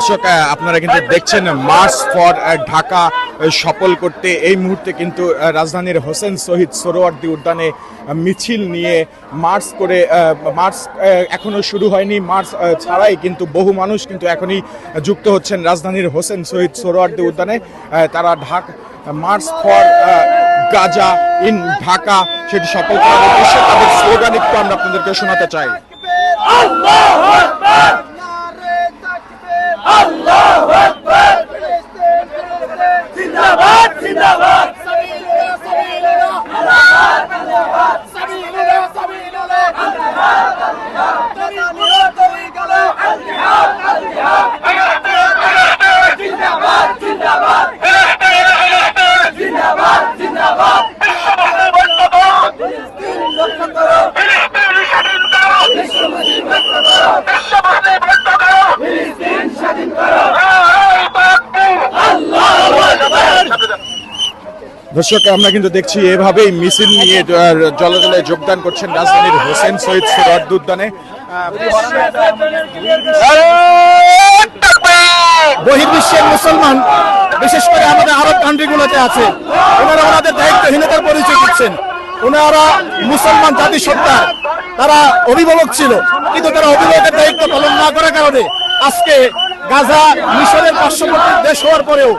দর্শক আপনারা কিন্তু দেখছেন মার্চ ফর ঢাকা সফল করতে। এই মুহূর্তে কিন্তু রাজধানীর হোসেন শহীদ সোহরাওয়ার্দী উদ্যানে মিছিল নিয়ে মার্চ করে মার্চ আহ, এখনও শুরু হয়নি। মার্চ ছাড়াই কিন্তু বহু মানুষ কিন্তু এখনই যুক্ত হচ্ছেন রাজধানীর হোসেন শহীদ সোহরাওয়ার্দী উদ্যানে। তারা Dhaka march for Gaza in Dhaka সেটি সফল করার উদ্দেশ্যে তাদের স্লোগান একটু আমরা আপনাদেরকে শোনাতে চাই। Zindabad! দর্শক আমরা কিন্তু দেখছি এভাবেই মিছিল নিয়ে আহ, জলে জলে যোগদান করছেন রাজধানীর হোসেন শহীদ সোহরাওয়ার্দী উদ্যানে বহির্বিশ্বের মুসলমান বিশেষ করে আমাদের আরব কান্ট্রিগুলোতে আছে। ওনারা ওনাদের দায়িত্বহীনতার পরিচয় দিচ্ছেন। ওনারা মুসলমান জাতিসত্তা তারা অভিভাবক ছিল কিন্তু তারা অভিভাবকের দায়িত্ব পালন না করার কারণে আজকে গাজা মিশরের পার্শ্ববর্তী দেশ হওয়ার পরেও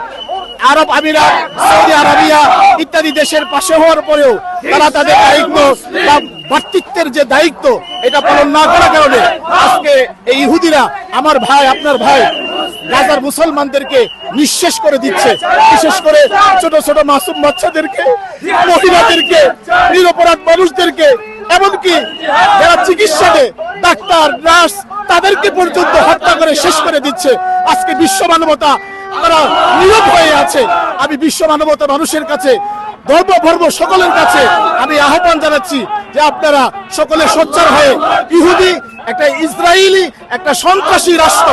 আরব আমিরাত, সৌদি আরবিয়া ইত্যাদি দেশের পাশে হওয়ার পরেও তারা তাদের দায়িত্ব বা ভ্রাতৃত্বের যে দায়িত্ব, এটা পালন না করার কারণে আজকে এই ইহুদিরা আমার ভাই, আপনার ভাই গাজার মুসলমানদেরকে নিঃশেষ করে দিচ্ছে। বিশেষ করে ছোট ছোট মাসুম বাচ্চাদেরকে, মহিলাদেরকে, নিরপরাধ মানুষদেরকে, এমনকি যারা চিকিৎসাতে ডাক্তার, নার্স, তাদেরকে পর্যন্ত হত্যা করে শেষ করে দিচ্ছে। আজকে বিশ্ব মানবতা তারা নীরব হয়ে আছে। আমি বিশ্ব মানবতা মানুষের কাছে, ধর্ম ধর্ম সকলের কাছে আমি আহ্বান জানাচ্ছি যে আপনারা সকলে সোচ্চার হয়ে ইহুদি, একটা ইসরায়েলি, একটা সন্ত্রাসী রাষ্ট্র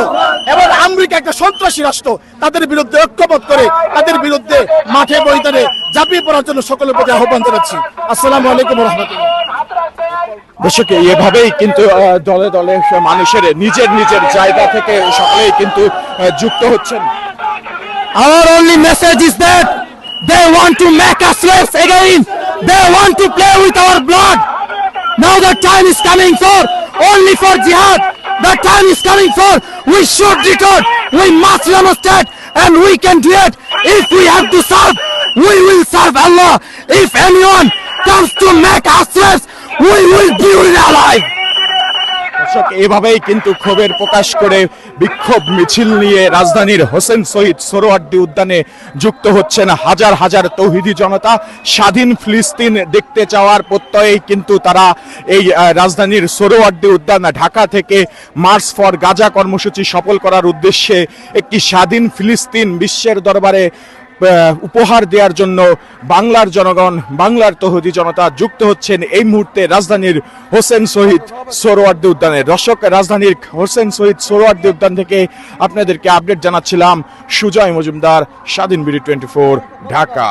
এবং আমেরিকা একটা সন্ত্রাসী রাষ্ট্র, তাদের বিরুদ্ধে ঐক্যবদ্ধ করে, তাদের বিরুদ্ধে মাঠে ময়দানে ঝাঁপিয়ে পড়ার জন্য সকলের প্রতি আহ্বান জানাচ্ছি। আসসালামু আলাইকুম রহমতুল্লাহ। দর্শক, এভাবেই কিন্তু দলে দলে মানুষের নিজের নিজের জায়গা থেকে সকলেই কিন্তু যুক্ত হচ্ছেন। Our only message is that they want to make us slaves again. They want to play with our blood. Now the time is coming for only for jihad. The time is coming for we should return. We must demonstrate and we can do it. If we have to serve, we will serve Allah. If anyone comes to make us slaves, we will be alive. দর্শক এভাবেই কিন্তু ক্ষোভের প্রকাশ করে বিক্ষোভ মিছিল নিয়ে রাজধানীর হোসেন শহীদ সোহরাওয়ার্দী উদ্যানে যুক্ত হচ্ছেন হাজার হাজার তৌহিদি জনতা। স্বাধীন ফিলিস্তিন দেখতে চাওয়ার প্রত্যয়েই কিন্তু তারা এই রাজধানীর সোহরাওয়ার্দী উদ্যান ঢাকা থেকে মার্চ ফর গাজা কর্মসূচি সফল করার উদ্দেশ্যে একটি স্বাধীন ফিলিস্তিন বিশ্বের দরবারে উপহার দেওয়ার জন্য বাংলার জনগণ, বাংলার তহদি জনতা যুক্ত হচ্ছেন এই মুহূর্তে রাজধানীর হোসেন শহীদ সরোয়ার্দি উদ্যানে। দর্শক, রাজধানীর হোসেন শহীদ সরোয়ার্দি উদ্যান থেকে আপনাদেরকে আপডেট জানাচ্ছিলাম সুজয় মজুমদার, স্বাধীন বিডি টোয়েন্টি ঢাকা।